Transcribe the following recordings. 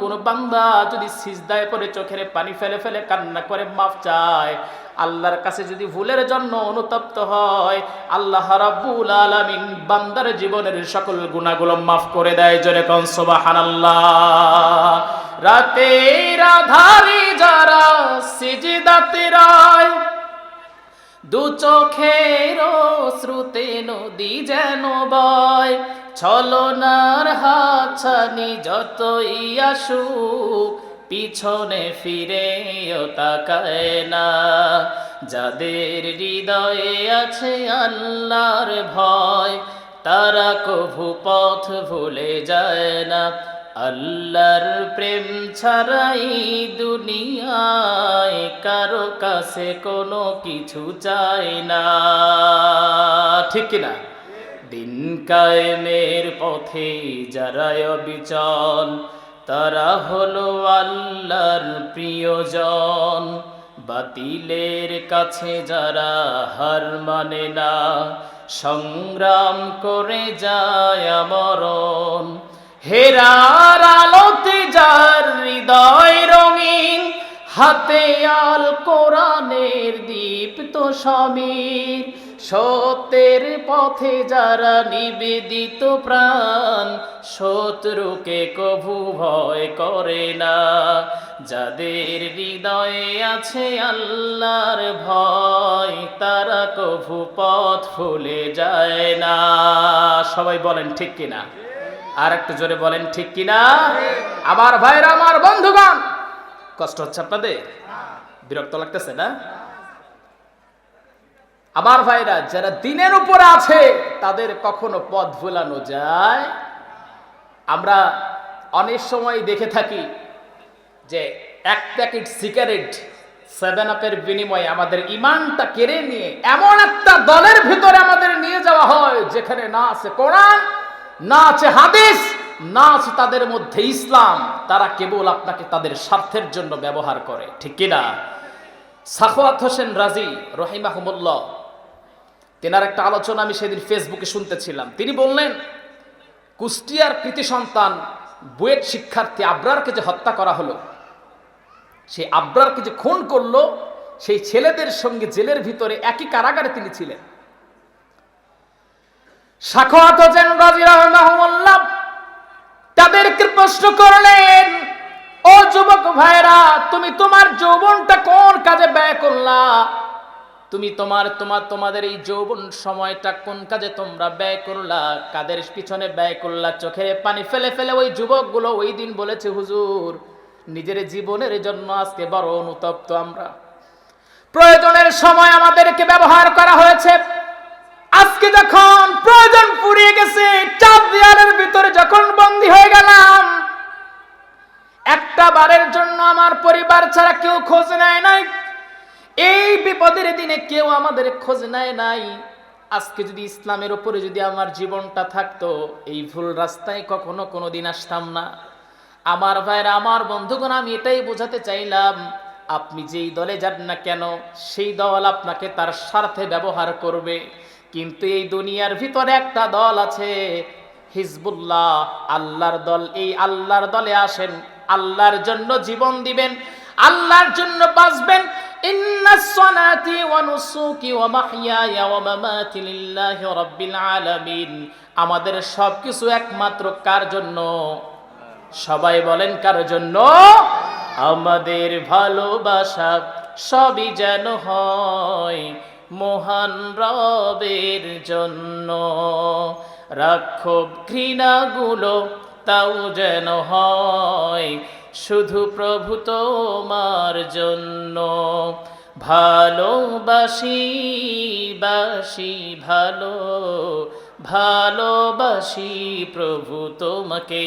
কোন বান্দা যদি সিজদায় পরে চোখের পানি ফেলে ফেলে কান্না করে, মাফ চায়। আল্লাহর কাছে যদি ভুলের জন্য অনুতপ্ত হয়, আল্লাহ রাব্বুল আলামিন বান্দার জীবনের সকল গুনাহগুলো মাফ করে দেয়। জোরে কোন, সুবহানাল্লাহ। রাতে রাধারি যারা সিজদাতে রায় দু চোখের শ্রুতে নদী যেন বয়, ছলনার হাছানি যতই আসুক, পিছনে ফিরে তাকায় না। যাদের হৃদয়ে আছে আল্লাহর ভয়, তারা কভু পথ ভুলে যায় না। আল্লাহর প্রেম ছাড়াই দুনিয়ায় কারও কাছে কোনো কিছু চাই না। ঠিক না দিন কায়েমের পথে যারা অবিচল, তারা হলো আল্লাহর প্রিয়জন। বাতিলের কাছে যারা হার মানে না, সংগ্রাম করে যায় মরণ হেরার আলোতে যার হৃদয় রঙিন, হাতে আল কোরআনের দীপ্ত সমীর। সত্যের পথে যারা নিবেদিত প্রাণ, শত্রুকে কভু ভয় করে না। যাদের হৃদয়ে আছে আল্লাহর ভয়, তারা কভু পথ ভুলে যায় না। সবাই বলেন, ঠিক কিনা? আর একটু জোরে বলেন, ঠিক কিনা? আমার ভাইরা আমার বন্ধুগণ। কষ্ট হচ্ছে আপনাদের? বিরক্ত লাগতেছে না? আমার ভাইরা যারা দিনের উপরে আছে, তাদের কখনো পথ ভুলানো যায়? আমরা অনেক সময় দেখে থাকি যে এক প্যাকেট সিগারেট সেভেন আপের বিনিময়ে আমাদের ইমানটা কেড়ে নিয়ে এমন একটা দলের ভিতরে আমাদের নিয়ে যাওয়া হয়, যেখানে না আছে কোরআন না আছে হাদিস, না আছে তাদের মধ্যে ইসলাম। তারা কেবল আপনাকে তাদের স্বার্থের জন্য ব্যবহার করে, ঠিক কিনা সাখওয়াত হোসেন রাজি, রহিমাহমুল্লাহ। তেনার একটা আলোচনা আমি সেদিন ফেসবুকে শুনতেছিলাম। তিনি বললেন, কুষ্টিয়ার কৃতি সন্তান বুয়েট শিক্ষার্থী আবরারকে যে হত্যা করা হলো সেই আবরারকে যে খুন করল, সেই ছেলেদের সঙ্গে জেলের ভিতরে একই কারাগারে তিনি ছিলেন। সাখাওয়াত হোসেন রাজি রহমাহুল্লাহ তাদেরকে প্রশ্ন করলেন, ও যুবক ভাইরা তুমি তোমার যৌবনটা কোন কাজে ব্যয় করলা? তুমি তোমার তোমার, তোমাদের এই যৌবন সময়টা কোন কাজে তোমরা ব্যয় করলা? কাদের পিছনে ব্যয় করলা? চোখে পানি ফেলে ফেলে ওই যুবকগুলো ওই দিন বলেছে, হুজুর, নিজের জীবনের জন্য আজকে বড় অনুতপ্ত আমরা। প্রয়োজনের সময় আমাদেরকে ব্যবহার করা হয়েছে। আজকে যখন প্রয়োজন ফুরিয়ে গেছে, চাপ দেয়ালের ভিতরে যখন বন্দী হয়ে গেলাম, একটা বারের জন্য আমার পরিবার ছাড়া কেউ খোঁজ নেয় নাই। এই বিপদের দিনে কেউ আমাদের খোঁজ নেয় নাই। আজকে যদি ইসলামের উপরে যদি আমার জীবনটা থাকতো, এই ভুল রাস্তায় কখনো কোনো দিন আসতাম না। আমার ভাইরা আমার বন্ধুগণ, আমি এটাই বোঝাতে চাইলাম, আপনি যেই দলে যান না কেন, সেই দল আপনাকে তার স্বার্থে ব্যবহার করবে। কিন্তু এই দুনিয়ার ভিতরে একটা দল আছে, হিজবুল্লাহ। আল্লাহর দল, এই আল্লাহর দলে আসেন, আল্লাহর জন্য জীবন দিবেন, আল্লাহর জন্য বাঁচবেন। আমাদের সবকিছু একমাত্র কার জন্য? সবাই বলেন কার জন্য? আমাদের ভালোবাসা সবই যেন হয়। মহান রবের জন্য। রাক্ষব ঘৃণাগুলো তাও যেন হয় শুধু প্রভু তোমার জন্য। ভালোবাসি, বাসি, ভালো, ভালোবাসি প্রভু তোমাকে।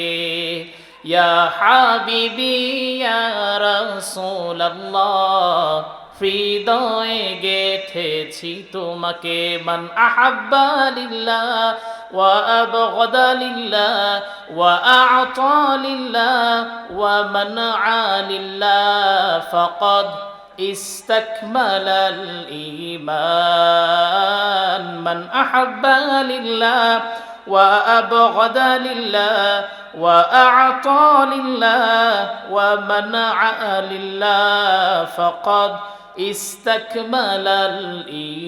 ইয়া হাবিবি, ইয়া রাসূলুল্লাহ হৃদয়ে গেথেছি তোমাকে মান আহাব্বা লিল্লাহ ওয়া আবগাদা লিল্লাহ ওয়া আ'তা লিল্লাহ ওয়া মানআ লিল্লাহ ফাকাদ استكمل الإيمان من أحب لله وأبغض لله وأعطى لله ومنع لله فقد ইস্তাকমালাল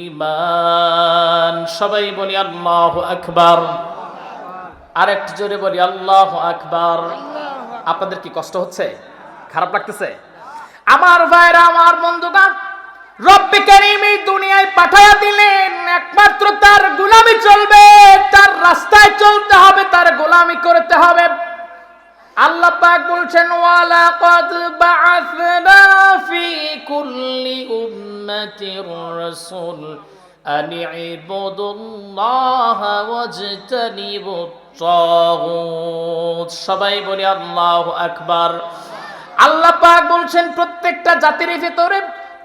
ইমান সবাই বলি আল্লাহ আকবার। আরেক জোরে বলি আল্লাহ আকবার। আপনাদের কি কষ্ট হচ্ছে? খারাপ লাগতেছে? আমার ভাইরা, আমার বন্ধুগণ, রব্বে কারিম এই দুনিয়ায় পাঠায়া দিলেন, একমাত্র তার গোলামি চলবে, তার রাস্তায় চলতে হবে, তার গোলামি করতে হবে। আল্লাহ পাক বলছেন ওয়ালা কদ বাআসনা ফি কুল্লি উম্মাতির রাসূল আন ইবুদুল্লাহ ওয়াজতানিবুত তাগুত সবাই বলি, আল্লাহু আকবার। আল্লাহ পাক বলছেন, প্রত্যেকটা জাতির ভিতরে,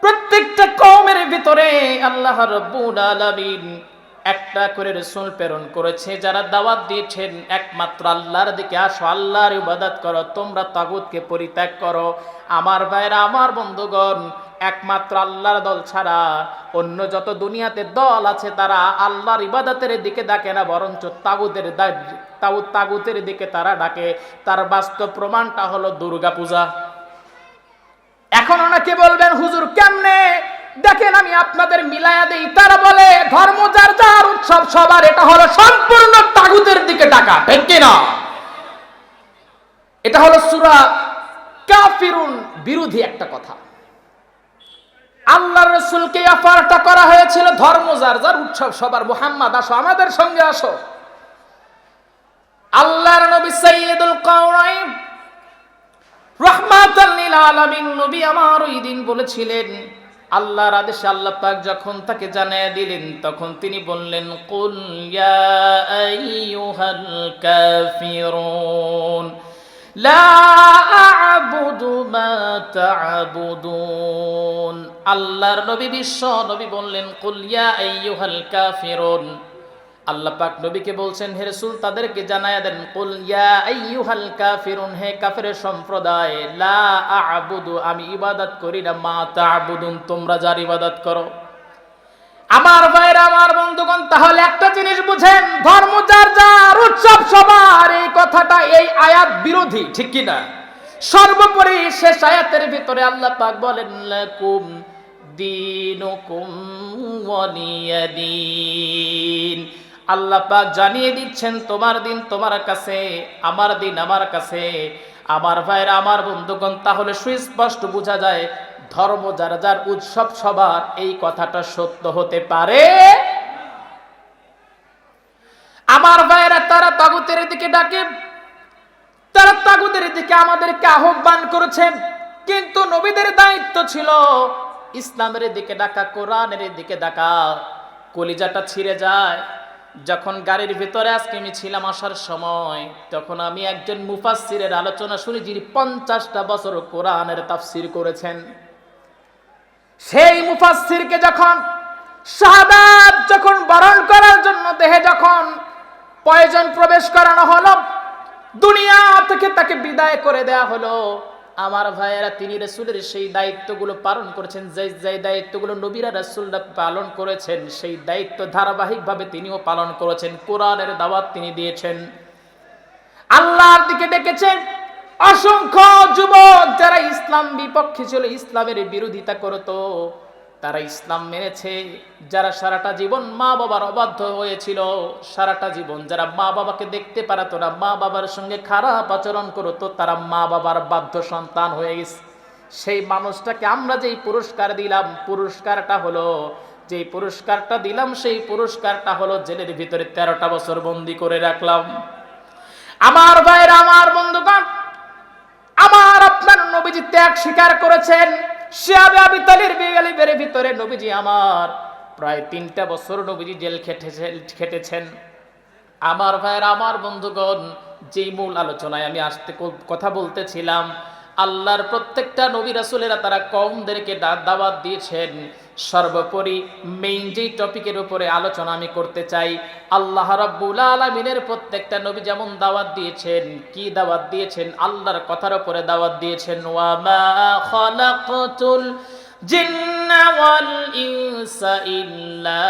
প্রত্যেকটা কওমের ভিতরে আল্লাহ রাব্বুল আলামিন একটা করে রসুল প্রেরণ করেছে, যারা দাওয়াত দিয়েছেন, একমাত্র আল্লাহর দিকে আসো, আল্লাহর ইবাদত করো, তোমরা তাগুতকে পরিত্যাগ করো। আমার ভাইরা আমার বন্ধুগণ, একমাত্র আল্লাহর দল ছাড়া অন্য যত দুনিয়াতে দল আছে, তারা আল্লাহর ইবাদতের দিকে ডাকে না, বরঞ্চ তাগুতের তাগুত তাগুতের দিকে তারা ডাকে। তার বাস্তব প্রমাণটা হলো দুর্গা পূজা এখন ওনাকে বলবেন, হুজুর, কেমনে দেখেন আমি আপনাদের মিলায়া দেই, তারা বলে, ধর্ম যার যার উৎসব, সবার এটা হলো সম্পূর্ণ তাগুতের দিকে ডাকা ঠিক কিনা? এটা হলো সুরা কাফিরুন বিরোধী একটা কথা। আল্লাহ রসুলকে অফারটা করা হয়েছিল, ধর্ম যার যার উৎসব, সবার। মোহাম্মদ, আসো, আমাদের সঙ্গে আসো। আল্লাহর নবী সাইয়্যিদুল কাউনাইন রহমাতাল লিল আলামিন, নবী আমার ওই দিন বলেছিলেন আল্লাহর আদেশে আল্লাহ পাক যখন তাকে জানিয়ে দিলেন, তখন তিনি বললেন, কুল ইয়া আইয়ুহাল কাফিরুন, লা আ'বুদু মা তা'বুদুন। আল্লাহর নবী বিশ্ব নবী বললেন, কুল ইয়া আইয়ুহাল কাফিরুন। আল্লাহ পাক নবীকে বলছেন, হে রাসূল, তাদেরকে জানায়া দেন, কুল ইয়া আইয়ুহাল কাফিরুন হে কাফের সম্প্রদায়, লা আ'বুদু আমি ইবাদত করি না, মা তা'বুদুন তোমরা যার ইবাদত করো। আমার ভাইরা আমার বন্ধুগণ, তাহলে একটা জিনিস বুঝেন, ধর্ম যার যার, উৎসব সবার, এই কথাটা এই আয়াত বিরোধী, ঠিক কি না? সর্বোপরি শেষ আয়াতের ভিতরে আল্লাহ পাক বলেন, লাকুম দিনুকুম ওয়ালিয়াদিন আল্লাহ পাক জানিয়ে দিচ্ছেন, তোমার দিন তোমার কাছে, আমার দিন আমার কাছে। আমার ভাইরা আমার বন্ধুগণ, তাহলে সুস্পষ্ট বোঝা যায়, ধর্ম যার যার উৎসব সবার, এই কথাটা সত্য হতে পারে? আমার ভাইরা তারা তাগুতের দিকে ডাকে, তারা তাগুতের দিকে আমাদেরকে আহ্বান করেছেন কিন্তু নবীদের দায়িত্ব ছিল ইসলামের দিকে ডাকা, কোরআনের দিকে ডাকা, কলিজাটা ছিঁড়ে যায়। যখন গাড়ির ভিতরে আজকে আমি ছিলাম আসার সময়, তখন আমি একজন মুফাসসিরের আলোচনা শুনি যিনি পঞ্চাশটা বছর কোরআনের তাফসির করেছেন। সেই মুফাসসিরকে যখন, শাহাদাত যখন বরণ করার জন্য দেহে যখন প্রয়োজন প্রবেশ করানো হলো, দুনিয়া থেকে তাকে বিদায় করে দেয়া হলো আমার ভাইয়েরা, তিনি রসুলের সেই দায়িত্বগুলো পালন করেছেন যে যে দায়িত্বগুলো নবীরা, রসুলরা পালন করেছেন, সেই দায়িত্ব ধারাবাহিকভাবে তিনিও পালন করেছেন। কোরআনের দাওয়াত তিনি দিয়েছেন। আল্লাহর দিকে ডেকেছেন। অসংখ্য যুবক যারা ইসলাম বিপক্ষে ছিল, ইসলামের বিরোধিতা করতো। তারা ইসলাম মেনেছে, যারা সারাটা জীবন মা বাবার অবাধ্য হয়েছিল, সারাটা জীবন যারা মা বাবাকে দেখতে পারতো না, মা বাবার সঙ্গে খারাপ আচরণ করতো, তারা মা বাবার বাধ্য সন্তান হয়ে গেছে। সেই মানুষটাকে আমরা যেই পুরস্কার দিলাম, পুরস্কারটা হলো, যেই পুরস্কারটা দিলাম, সেই পুরস্কারটা হলো জেলের ভিতরে তেরোটা বছর বন্দি করে রাখলাম। আমার ভাইয়ের, আমার বন্ধুগণ, আমার আপনার নবীজি ত্যাগ স্বীকার করেছেন। শিয়াবে আবি তালির বিগালিবের ভিতরে, নবীজি আমার। প্রায় তিনটা বছর নবীজি জেল খেটেছেন খেটেছেন। আমার ভাইয়ের, আমার বন্ধুগণ, যেই মূল আলোচনায় আমি আসতে কথা বলতেছিলাম, আল্লাহর প্রত্যেকটা নবী রাসুলেরা তারা কওমদেরকে দা- দাওয়াত দিয়েছেন। সর্বোপরি মেইন যেই টপিকের উপরে আলোচনা আমি করতে চাই, আল্লাহ রাব্বুল আলমিনের প্রত্যেকটা নবী যেমন দাওয়াত দিয়েছেন, কি দাওয়াত দিয়েছেন? আল্লাহর কথার উপরে দাওয়াত দিয়েছেন ওয়ামা খলাকতুল জিন্না ওয়াল ইনসা ইল্লা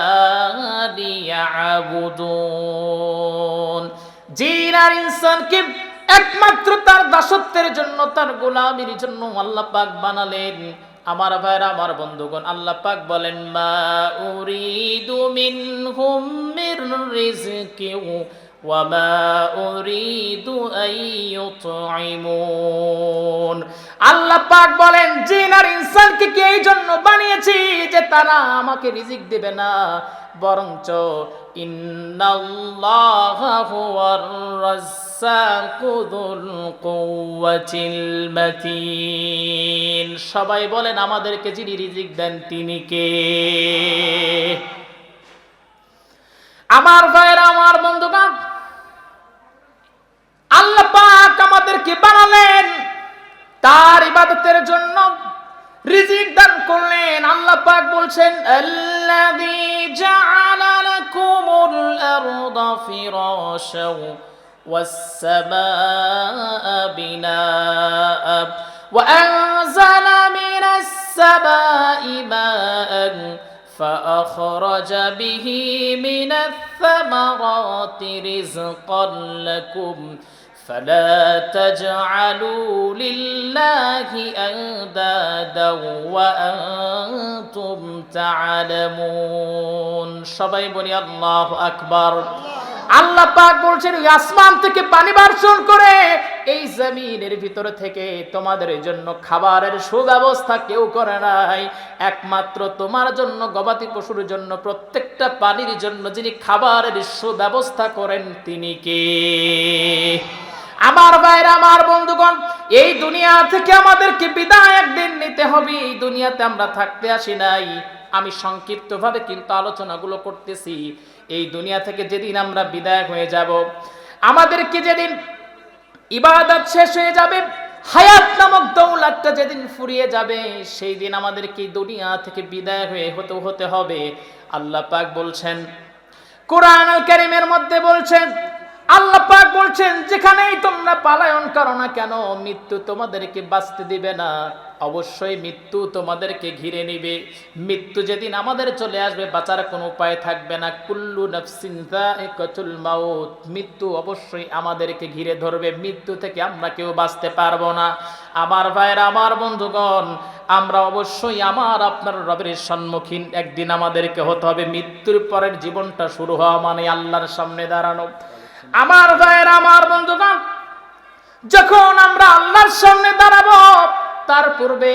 লিয়াবুদুন। জিন আর ইনসানকে একমাত্র তার দাসত্বের জন্য, তার গোলামির জন্য আল্লাহ পাক বানালেন। আমার ভাইরা, আমার বন্ধুগণ, আল্লাহ পাক বলেন, মা উরিদু মিনহুম মির রিজকি ওয়া মা উরিদু আইয়ুতঈমুন আল্লাহ পাক বলেন জিন আর ইনসানকে কি এই জন্য বানিয়েছি যে তারা আমাকে রিজিক দেবে না? বরঞ্চ ইন্নাল্লাহু আর সবাই বলেন, আমাদেরকে যিনি রিজিক দেন, তিনি কে? আমার ভাইরা আমার বন্ধুগণ, আল্লাহ পাক আমাদেরকে বানালেন, তার ইবাদতের জন্য রিজিক দান করলেন। আল্লাহ পাক বলছেন, আল্লাযী জাআলা লাকুমুল আরদা ফিরাশা والسماء بناء وأنزل من السماء ماء فأخرج به من الثمرات رزقا لكم فلا تجعلوا لله أندادا وأنتم تعلمون. شبيب الله أكبر. الله আল্লাহ পাক বলছেন আসমান থেকে পানি বর্ষণ করে, এই জমিনের ভিতর থেকে তোমাদের জন্য খাবারের সুব্যবস্থা কেউ করে নাই। একমাত্র তোমার জন্য, গবাদি পশুর জন্য, প্রত্যেকটা পানির জন্য যিনি খাবারের সুব্যবস্থা করেন তিনি কে? আমার বাইরে আমার বন্ধুগণ, এই দুনিয়া থেকে আমাদেরকে বিদায় একদিন নিতে হবে। এই দুনিয়াতে আমরা থাকতে আসি নাই। আমি সংক্ষিপ্তভাবে কিন্তু আলোচনাগুলো করতেছি। এই দুনিয়া থেকে যেদিন আমরা বিদায় হয়ে যাব আমাদেরকে যেদিন ইবাদত শেষ হয়ে যাবে, হায়াত নামক দৌলাতটা যেদিন ফুরিয়ে যাবে, সেই দিন আমাদেরকে দুনিয়া থেকে বিদায় হয়ে হতে হতে হবে? আল্লাহ পাক বলছেন কোরআন কারিমের মধ্যে বলছেন, আল্লাহ পাক বলছেন, যেখানেই তোমরা পালায়ন করো না কেন, মৃত্যু তোমাদেরকে বাঁচতে দিবে না। অবশ্যই মৃত্যু তোমাদেরকে ঘিরে নিবে। মৃত্যু যেদিন আমাদের চলে আসবে, বাঁচার কোনো উপায় থাকবে না। কুল্লু নাফসিন যায়কাতুল মাউত। মৃত্যু অবশ্যই আমাদেরকে ঘিরে ধরবে। মৃত্যু থেকে আমরা কেউ বাঁচতে পারব না। আমার ভাইয়ের, আমার বন্ধুগণ, আমরা অবশ্যই আমার আপনার রবের সম্মুখীন। একদিন আমাদেরকে হতে হবে। মৃত্যুর পরের জীবনটা শুরু হওয়া মানে আল্লাহর সামনে দাঁড়ানো। আমার ভাইয়ের, আমার বন্ধুগণ, যখন আমরা আল্লাহর সামনে দাঁড়াবো তার পূর্বে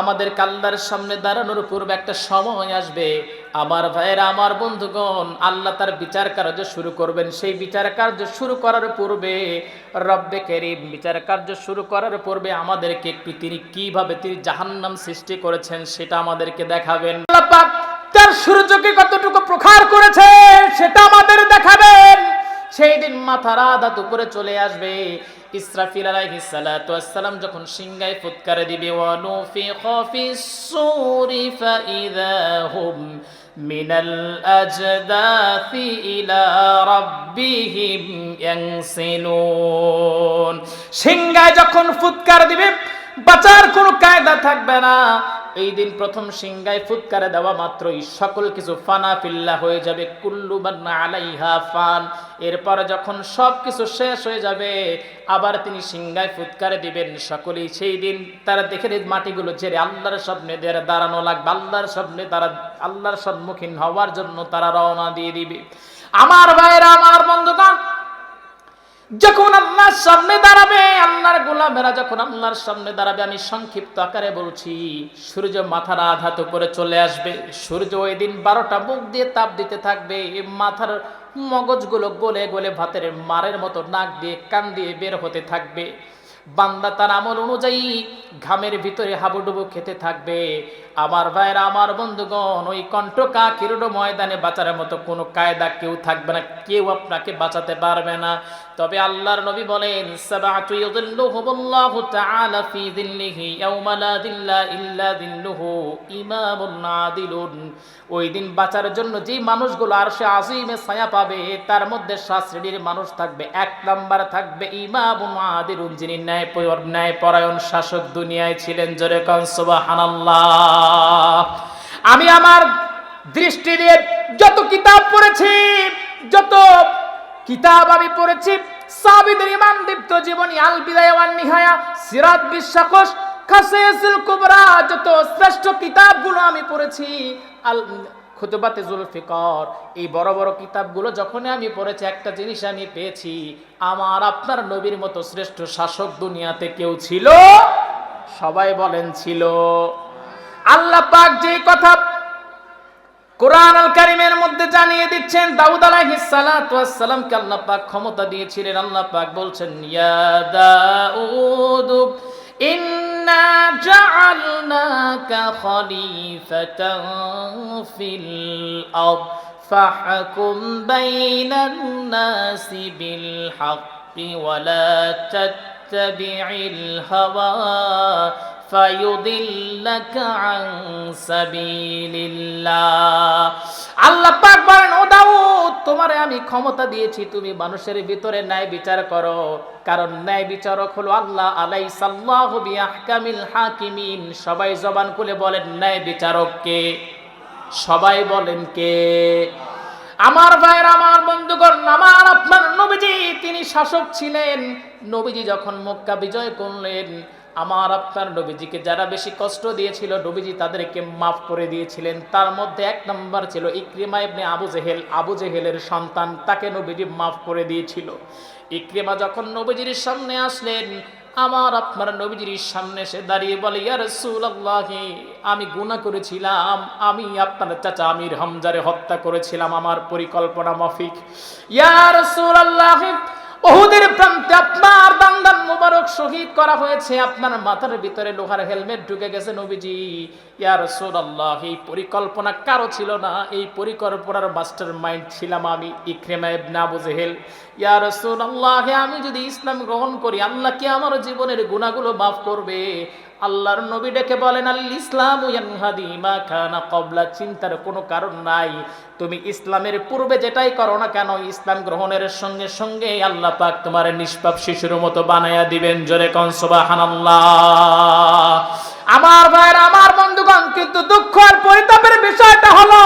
আমাদের আল্লাহর সামনে দাঁড়ানোর পূর্বে একটা সময় আসবে। আমার ভাইয়েরা, আমার বন্ধুগণ, আল্লাহ তার বিচার কার্য শুরু করবেন। সেই বিচার কার্য শুরু করার পূর্বে, রব্বে কেরিম, বিচার কার্য শুরু করার পূর্বে আমাদেরকে একটু তিনি কীভাবে তিনি জাহান্নাম সৃষ্টি করেছেন সেটা আমাদেরকে দেখাবেন। তার সূর্যকে কতটুকু প্রখার করেছে সেটা আমাদের দেখাবেন। সেই দিন মাথার আদাত উপরে চলে আসবে। ইসরাফিল আলাইহিস সালাতু ওয়াসসালাম যখন সিংহায় ফুৎকারে দিবে, ওয়ানু ফি সূরি সুরি ফাইদাহুম মিনাল আজদাথি ইলা রাব্বিহিম ইয়ানসিলুন সিংহায় যখন ফুৎকার দিবে, বাঁচার কোনো কায়দা থাকবে না। এই দিন প্রথম সিংহায় ফুৎকারে দেওয়া মাত্রই সকল কিছু ফানা ফিল্লা হয়ে যাবে। কুল্লু বান্না আলাইহা ফান। এরপর যখন সব কিছু শেষ হয়ে যাবে, আবার তিনি সিংহায় ফুৎকারে দিবেন সকলেই। সেই দিন তারা দেখে মাটিগুলো ছেড়ে আল্লাহর দিয়ে দাঁড়ানো লাগবে। আল্লাহর সামনে তারা, আল্লাহর সম্মুখীন হওয়ার জন্য তারা রওনা দিয়ে দিবে। আমার ভাইরা, আমার বন্ধুগণ যখন আল্লাহর সামনে দাঁড়াবে, আল্লাহর গোলামেরা যখন আল্লাহর সামনে দাঁড়াবে, আমি সংক্ষিপ্ত আকারে বলছি, সূর্য মাথার আঘাত করে চলে আসবে। সূর্য ওই দিন বারোটা মুখ দিয়ে তাপ দিতে থাকবে মাথার মগজগুলো গলে গলে ভাতের মারের মতো নাক দিয়ে কান দিয়ে বের হতে থাকবে। বান্দা তার আমল অনুযায়ী ঘামের ভিতরে হাবুডুবু খেতে থাকবে। আমার ভাইয়ের, আমার বন্ধুগণ, ওই কণ্ঠকা কিরুড ময়দানে বাঁচার মতো কোনো কায়দা কেউ থাকবে না, কেউ আপনাকে বাঁচাতে পারবে না। তবে আল্লাহর নবী বলেন, সাবাতু তাআলা ফি ইয়াওমা লা ইল্লা ইমামুন আদিলুন। ওই দিন বাঁচার জন্য যেই মানুষগুলো আরশে আজিমে ছায়া পাবে, তার মধ্যে সাত শ্রেণির মানুষ থাকবে, এক নাম্বার থাকবে ইমামুন আদিলুন, যিনি ন্যায় ন্যায় পরায়ণ শাসক দুনিয়ায় ছিলেন। জোরে কন, সুবহানাল্লাহ। আমি আমার দৃষ্টি দিয়ে যত কিতাব পড়েছি, যত কিতাব আমি পড়েছি, সাবিদের ইমান দীপ্ত জীবনী, আল বিদায় ওয়ান নিহায়া, সিরাত বিশ্বাকোষ খাসিয়াসুল কুবরা, যত শ্রেষ্ঠ কিতাবগুলো আমি পড়েছি, আল খুতবাতে জুলফিকর, এই বড় বড় কিতাবগুলো যখনই আমি পড়েছি, একটা জিনিস আমি পেয়েছি, আমার আপনার নবীর মতো শ্রেষ্ঠ শাসক দুনিয়াতে কেউ ছিল? সবাই বলেন ছিল। আল্লাহ পাক যে কথা কোরআন আল কারিমের মধ্যে জানিয়ে দিচ্ছেন, দাউদ আলাইহিস সালাতু ওয়াস সালামকে আল্লাহ পাক ক্ষমতা দিয়েছিলেন। আল্লাহ পাক বলছেন, ইয়া দাউদ, ইন্না জাআলনাকা খলিফাতান ফিল আরদ, ফাহকুম বাইনান নাসি বিল হাক্কি ওয়া লা তাত্তাবি'ল আল্লাহ পাক বলেন, ও দাউদ, তোমারে আমি ক্ষমতা দিয়েছি, তুমি মানুষের ভিতরে ন্যায় বিচার করো। কারণ ন্যায় বিচারক হলো আল্লাহ আলাই সাল্লাহ বিআহকামিল হাকিমিন। সবাই জবান খুলে বলেন, ন্যায় বিচারক কে? সবাই বলেন, কে? আমার ভাইয়ের, আমার বন্ধুগণ, আমার আপনার নবীজি, তিনি শাসক ছিলেন। নবীজি যখন মক্কা বিজয় করলেন আমার আপনার নবীজিকে যারা বেশি কষ্ট দিয়েছিল, নবীজি তাদেরকে মাফ করে দিয়েছিলেন। তার মধ্যে এক নম্বর ছিল ইক্রিমা ইবনে আবু জেহেল। আবু জেহেলের সন্তান তাকে নবীজি মাফ করে দিয়েছিল। ইক্রিমা যখন নবীজির সামনে আসলেন, আমার আপনার নবীজির সামনে এসে দাঁড়িয়ে বলে, ইয়া রাসূলুল্লাহ, আমি গুণা করেছিলাম। আমি আপনার চাচা আমির হামজারে হত্যা করেছিলাম। আমার পরিকল্পনা মাফিক। ইয়া রাসূলুল্লাহ ওহুদের প্রান্তে আপনার দান্দান মুবারক শহীদ করা হয়েছে। আপনার মাথার ভিতরে লোহার হেলমেট ঢুকে গেছে নবীজি। ইয়া রাসূলুল্লাহ, এই পরিকল্পনা কারও ছিল না। এই পরিকল্পনার মাস্টার মাইন্ড ছিলাম আমি, ইকরিমা ইবনে আবু জেহেল। ইয়া রাসূলুল্লাহ, আমি যদি ইসলাম গ্রহণ করি, আল্লাহ কি আমার জীবনের গুণাগুলো মাফ করবে? আল্লাহর নবী ডেকে বলেন, আল ইসলাম মা কানা কবলা চিন্তার কোনো কারণ নাই। তুমি ইসলামের পূর্বে যেটাই করো না কেন, ইসলাম গ্রহণের সঙ্গে সঙ্গে আল্লাহ পাক তোমার নিষ্পাপ শিশুর মতো বানায়া দিবেন। জোরে কন, সুবহানাল্লাহ। আমার ভাইয়ের, আমার বন্ধুগণ, কিন্তু দুঃখ আর পরিতাপের বিষয়টা হলো,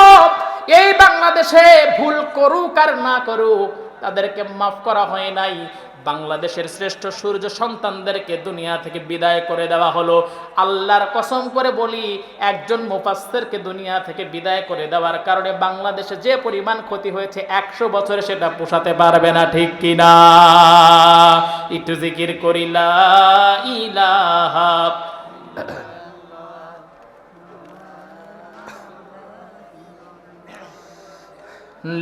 এই বাংলাদেশে ভুল করুক আর না করুক, তাদেরকে মাফ করা হয় নাই। বাংলাদেশের শ্রেষ্ঠ সূর্য সন্তানদেরকে দুনিয়া থেকে বিদায় করে দেওয়া হলো। আল্লাহর কসম করে বলি, একজন মুফাসসিরকে দুনিয়া থেকে বিদায় করে দেওয়ার কারণে বাংলাদেশে যে পরিমাণ ক্ষতি হয়েছে, একশো বছরে সেটা পোষাতে পারবে না, ঠিক কিনা একটু জিকির করিলা ইলাহা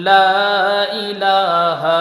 লা ইলাহা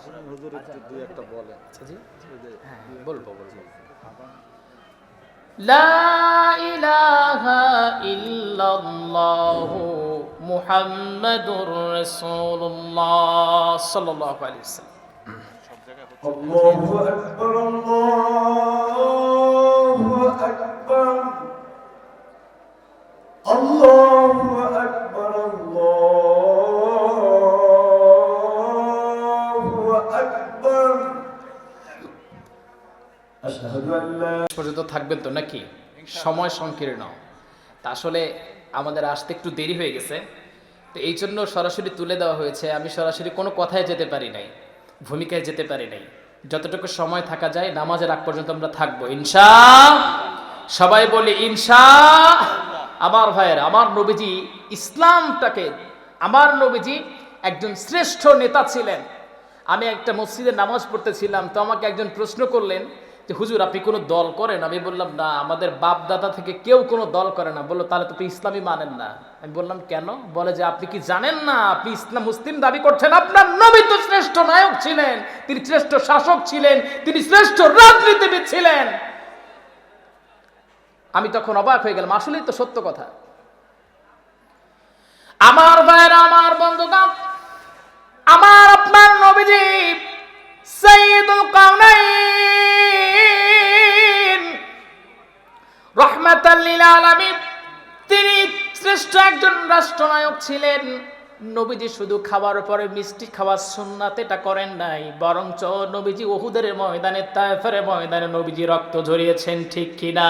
কালেকশন হুজুর একটু দুই একটা বলেন হ্যাঁ বলবো বলবো لا إله إلا الله محمد رسول الله صلى الله عليه وسلم الله أكبر থাকবেন তো নাকি? সময় সংকীর্ণ। তা আসলে আমাদের আসতে একটু দেরি হয়ে গেছে। তো এই জন্য সরাসরি তুলে দেওয়া হয়েছে। আমি সরাসরি কোনো কথায় যেতে পারি নাই ভূমিকায় যেতে পারি নাই। যতটুকু সময় থাকা যায় নামাজের আগ পর্যন্ত আমরা থাকব। ইনশা সবাই বলি ইনশা। আমার ভাইয়ের আমার নবীজি ইসলামটাকে আমার নবীজি একজন শ্রেষ্ঠ নেতা ছিলেন। আমি একটা মসজিদে নামাজ পড়তেছিলাম তো আমাকে একজন প্রশ্ন করলেন যে, হুজুর, আপনি কোনো দল করেন? আমি বললাম, না, আমাদের বাপ দাদা থেকে কেউ কোনো দল করে না। বলল, তাহলে তো আপনি ইসলামই মানেন না। আমি বললাম, কেন? বলে যে, আপনি কি জানেন না, আপনি ইসলাম মুসলিম দাবি করছেন? আপনার নবী তো শ্রেষ্ঠ নায়ক ছিলেন, তিনি শ্রেষ্ঠ শাসক ছিলেন, তিনি শ্রেষ্ঠ রাজনীতিবিদ ছিলেন। আমি তখন অবাক হয়ে গেলাম, আসলেই তো সত্য কথা। আমার ভাইয়ের, আমার বন্ধুগণ, আমার আপনার নবীজি সৈয়দুল কাউনাইন রহমাতাল লিল আলামিন। তিনি শ্রেষ্ঠ একজন রাষ্ট্রনায়ক ছিলেন। নবীজি শুধু খাবার পরে মিষ্টি খাওয়ার সুন্নাত এটা করেন নাই, বরঞ্চ নবীজি ওহুদের ময়দানে, তায়েফের ময়দানে নবীজি রক্ত ঝরিয়েছেন, ঠিক কিনা?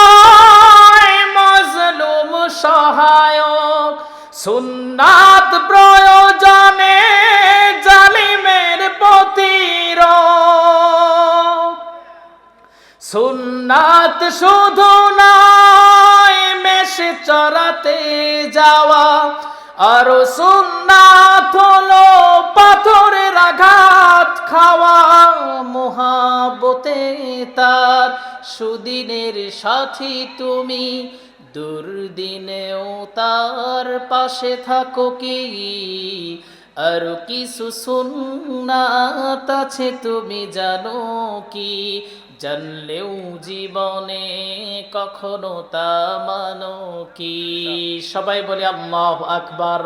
সহায়ক। সুন্নাত প্রয়োজনে জালিমের প্রতিরোধ। সুন্নাত শুধু নয় মেশে চড়াতে যাওয়া। আর সুন্নাত হলো পাথরের আঘাত খাওয়া। মহাবতে তার সুদিনের সাথী তুমি দুর্দিনেও তার পাশে থাকো কি? আর কিছু সুন্নাত আছে তুমি জানো কি? জানলেও জীবনে কখনো তা মানো কি? সবাই বলে, আল্লাহ আকবার।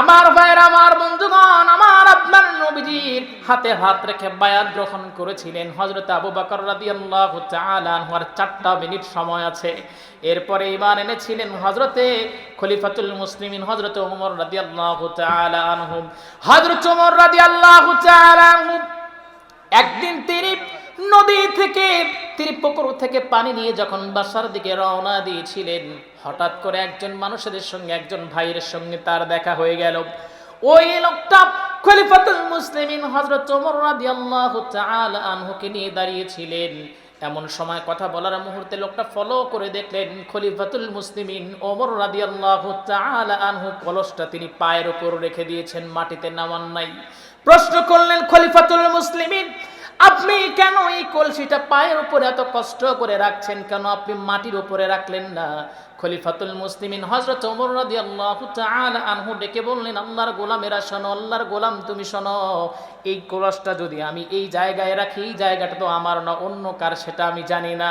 আমার ভাইয়ের, আমার বন্ধুগণ, আমার আপনার নবীজির হাতে হাত রেখে বায়াত গ্রহণ করেছিলেন। হজরত আবু বকর রাদিয়াল্লাহু তাআলা আনহুর চারটা মিনিট সময় আছে। এরপরে ইমান এনেছিলেন হজরতে খলিফাতুল মুসলিমিন হজরত ওমর রাদিয়াল্লাহু তাআলা আনহু। হজরত ওমর তাআলা আনহু, একদিন তিনি নদী থেকে তিনি পুকুর থেকে পানি নিয়ে যখন বাসার দিকে রওনা দিয়েছিলেন, হঠাৎ করে একজন মানুষের সঙ্গে, একজন ভাইয়ের সঙ্গে তার দেখা হয়ে গেল। ওই লোকটা খলিফাতুল মুসলিমিন হযরত ওমর রাদিয়াল্লাহু তাআলা আনহুকে নিয়ে দাঁড়িয়েছিলেন। এমন সময় কথা বলার মুহূর্তে লোকটা ফলো করে দেখলেন, খলিফাতুল মুসলিমিন ওমর রাদিয়াল্লাহু তাআলা আনহু কলসটা তিনি পায়ের উপর রেখে দিয়েছেন, মাটিতে নামান নাই। প্রশ্ন করলেন, খলিফাতুল মুসলিমিন আপনি কেন এই কলসিটা পায়ের উপরে এত কষ্ট করে রাখছেন? কেন আপনি মাটির উপরে রাখলেন না? খলিফাতুল মুসলিমিন হযরত ওমর আনহু ডেকে বললেন, আল্লাহর গোলামেরা শোনো, আল্লাহর গোলাম তুমি শোনো। এই কলসটা যদি আমি এই জায়গায় রাখি, এই জায়গাটা তো আমার না, অন্য কার সেটা আমি জানি না।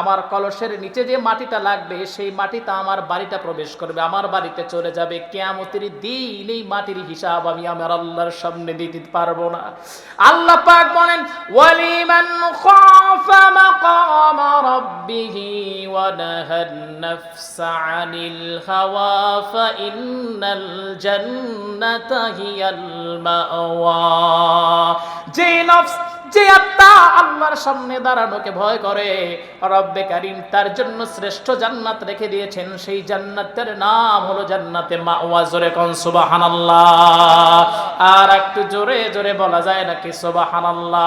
আমার কলসের নিচে যে মাটিটা লাগবে, সেই মাটিটা আমার বাড়িটা প্রবেশ করবে, আমার বাড়িতে চলে যাবে। কেয়ামতের দিন এই মাটির হিসাব আমি আমার আল্লাহর সামনে দিতে পারব না। আল্লাহ পাক বলেন, ওয়ালিমান খাফা মাকাম রাব্বিহি ওয়া নাহান নাফসা। আনিল হাওয়া ফাইন্নাল জান্নাতা হিয়াল মাওয়া যে নফস, যে আত্মা আল্লাহর সামনে দাঁড়ানোকে ভয় করে, রব্বে কারিম তার জন্য শ্রেষ্ঠ জান্নাত রেখে দিয়েছেন। সেই জান্নাতের নাম হলো জান্নাতে মাওয়া। জোরে কোন সুবহানাল্লাহ। আর একটু জোরে জোরে বলা যায় নাকি সুবহানাল্লাহ?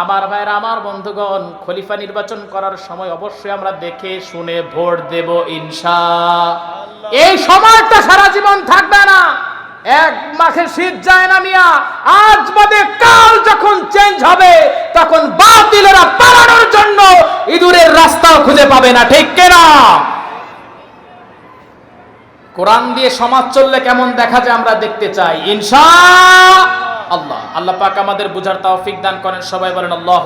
আমার ভাইয়ের, আমার বন্ধুগণ, খলিফা নির্বাচন করার সময় অবশ্যই আমরা দেখে শুনে ভোট দেব ইনশা এই সময়টা সারা জীবন থাকবে না। এক মাসের শীত যায় না মিয়া। আজ বাদে কাল যখন চেঞ্জ হবে, তখন বাতিলেরা পালানোর জন্য ইঁদুরের রাস্তাও খুঁজে পাবে না, ঠিক কেনা? কোরআন দিয়ে সমাজ চললে কেমন দেখা যায় আমরা দেখতে চাই। ইনশা আল্লাহ। আল্লাহ পাক আমাদের বুঝার তাওফিক দান করেন। সবাই বলেন আল্লাহ